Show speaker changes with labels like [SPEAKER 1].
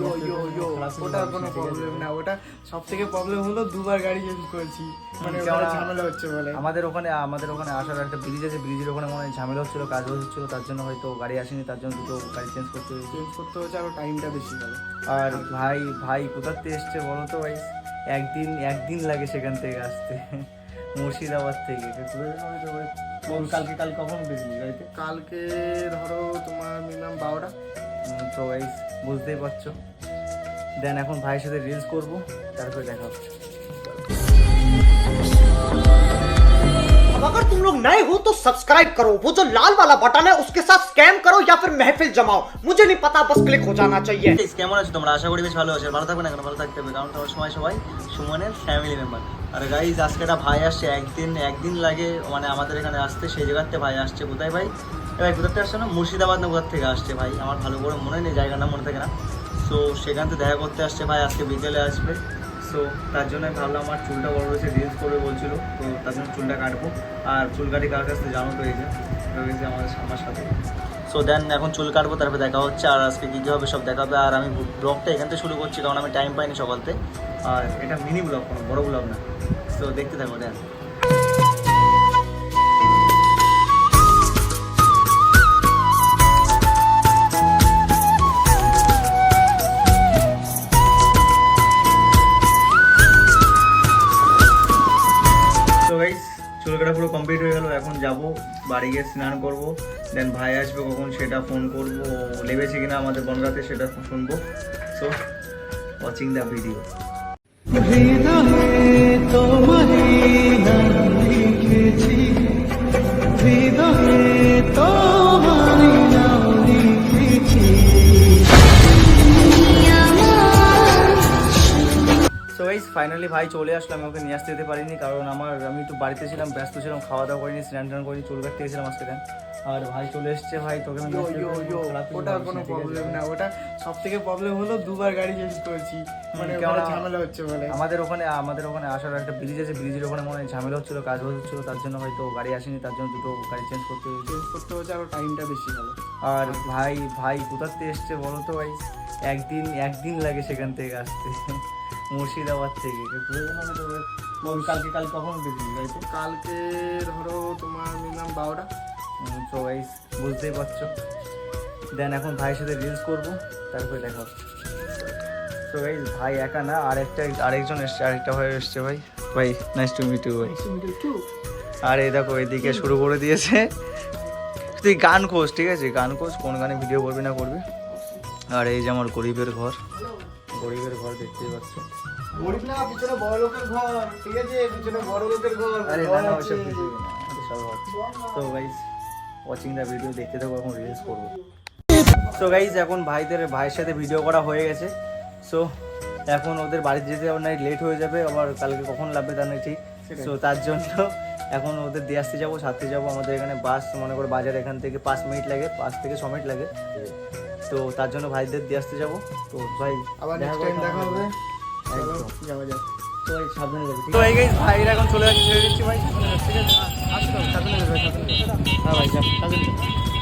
[SPEAKER 1] ইয়ো ইয়ো ইয়ো ওটা কোনো প্রবলেম না ওটা সব থেকে প্রবলেম হলো দুবার গাড়ি চেঞ্জ করেছি। মানে
[SPEAKER 2] কেননা
[SPEAKER 1] ঝামেলা হচ্ছে বলে।
[SPEAKER 2] আমাদের ওখানে আমাদের ওখানে আসার একটা ব্রিজ আছে ব্রিজের ওখানে মনে হয় ঝামেলা হচ্ছিল কাজ হচ্ছিল তার জন্য হয়তো গাড়ি আসেনি তার জন্য দুটো গাড়ি চেঞ্জ করতে হয়েছে।
[SPEAKER 1] চেঞ্জ করতে হচ্ছে আরও টাইমটা বেশি গেল
[SPEAKER 2] আর ভাই ভাই কোথার থেকে এসছে বলো তো ভাই? একদিন একদিন লাগে সেখান থেকে আসতে। মুর্শিদাবাদ থেকে। কালকে কাল কখন বেরিয়ে গাড়িতে
[SPEAKER 1] কালকে ধরো তোমার মিনিমাম বারোটা।
[SPEAKER 2] তো ভাই বুঝতেই পারছো দেন এখন ভাইয়ের সাথে রিলস করবো তারপরে দেখা হচ্ছে
[SPEAKER 3] अब अगर तुम लोग नए हो तो सब्सक्राइब करो वो जो लाल वाला बटन है उसके साथ स्कैम करो या फिर महफिल जमाओ मुझे नहीं पता बस क्लिक हो जाना चाहिए
[SPEAKER 2] Guys, কেমন আছো তোমরা আশা করি বেশ ভালো আছো আর ভালো থাকবে না কেন ভালো থাকতে হবে কারণ তোমার সময় সবাই সুমনের ফ্যামিলি মেম্বার আর গাইজ আজকে একটা ভাই আসছে একদিন একদিন লাগে মানে আমাদের এখানে আসতে সেই জায়গাতে ভাই আসছে কোথায় ভাই এ ভাই কোথার থেকে আসছে না, মুর্শিদাবাদ না থেকে আসছে ভাই। আমার ভালো করে মনে নেই জায়গার নাম মনে থাকে না। সো সেখান থেকে দেখা করতে আসছে ভাই, আজকে বিকেলে আসবে। সো তার জন্য ভাবলাম আমার চুলটা বড় রয়েছে রিলস করবে বলছিল। তো তার জন্য চুলটা কাটবো। আর চুল কাটি কার কাছ থেকে জানো তো এই যে রয়েছে আমাদের আমার সাথে। সো দেন এখন চুল কাটবো, তারপরে দেখা হচ্ছে আর আজকে কী কী হবে সব দেখা হবে আর আমি ব্লগটা এখান থেকে শুরু করছি, কারণ আমি টাইম পাইনি সকালতে আর এটা মিনি ব্লগ কোনো, বড় ব্লগ না। তো দেখতে থাকো দেন চুল কাটা পুরো কমপ্লিট হয়ে গেল, এখন যাব, বাড়ি গিয়ে স্নান করব দেন ভাই আসবে কখন সেটা ফোন করব লেবেছে কিনা আমাদের বনগাতে সেটা শুনব। So watching the video so finally ভাই চলে আসলো আমি ওকে নিয়ে আসতে যেতে পারিনি কারণ আমার আমি একটু বাড়িতে ছিলাম ব্যস্ত ছিলাম খাওয়া দাওয়া করিনি স্নান টান করিনি চুল কাটতে গেছিলাম আজকে দেন। আর ভাই চলে এসছে ভাই তোকে
[SPEAKER 1] ওটা কোনো? প্রবলেম না ওটা সব থেকে প্রবলেম হলো দুবার গাড়ি চেঞ্জ করেছি মানে ঝামেলা হচ্ছে বলে।
[SPEAKER 2] আমাদের ওখানে আমাদের ওখানে আসার একটা ব্রিজ আছে ব্রিজের ওখানে মনে ঝামেলা হচ্ছিল কাজ হচ্ছিল তার জন্য হয়তো গাড়ি আসেনি তার জন্য দুটো গাড়ি চেঞ্জ করতে হয়েছে।
[SPEAKER 1] চেঞ্জ করতে হচ্ছে আরও টাইমটা বেশি গেল
[SPEAKER 2] আর ভাই ভাই থেকে এসছে বলো তো ভাই? একদিন একদিন লাগে সেখান থেকে আসতে। মুর্শিদাবাদ থেকে কোন কালকে কাল কখন বেরিয়ে গাড়িতে
[SPEAKER 1] কালকে ধরো তোমার মিনিমাম বারোটা।
[SPEAKER 2] তো গাইস বুঝতেই পারছ। দেন এখন ভাইয়ের সাথে রিলস করব তারপরে দেখা তো গাইস ভাই একা না আরেকটা আরেকজন এসছে আরেকটা ভাই এসছে ভাই। ভাই নাইস টু মিট ইউ ভাই। আর এই দেখো এদিকে শুরু করে দিয়েছে। তুই গান খোঁজ ঠিক আছে? গান খোঁজ কোন গানে ভিডিও করবি না করবি? আর এই যে আমার গরিবের ঘর। গরিবের ঘর দেখতেই পাচ্ছ।
[SPEAKER 1] গরিব না পিছনে বড় লোকের ঘর ঠিক আছে পিছনে বড় লোকের ঘর
[SPEAKER 2] আরে না না
[SPEAKER 1] আছে।
[SPEAKER 2] ওইসব কিছুই না সব তো গাইজ ওয়াচিং দ্য ভিডিও দেখতে থাকো এখন রিলস করব। সো গাইজ এখন ভাইদের ভাইয়ের সাথে ভিডিও করা হয়ে গেছে। সো এখন ওদের বাড়িতে যেতে নাই লেট হয়ে যাবে আবার কালকে কখন লাগবে নেই ঠিক। সো তার জন্য এখন ওদের দিয়ে আসতে যাব সাথে যাব আমাদের এখানে বাস মনে করো বাজার এখান থেকে পাঁচ মিনিট লাগে পাঁচ থেকে ছ মিনিট লাগে। তো তার জন্য ভাইদের দিয়ে আসতে যাব। তো ভাই
[SPEAKER 1] আবার নেক্সট টাইম দেখা হবে।
[SPEAKER 2] একদম।
[SPEAKER 1] যাওয়া যাক।
[SPEAKER 2] তো ভাই সাবধানে যাবে তো এই গাইস ভাইরা এখন চলে যাচ্ছে ছেড়ে দিচ্ছি ভাই। ঠিক আছে আসো সাবধানে যাবে। সাবধানে হ্যাঁ ভাই সাবধানে যাবে।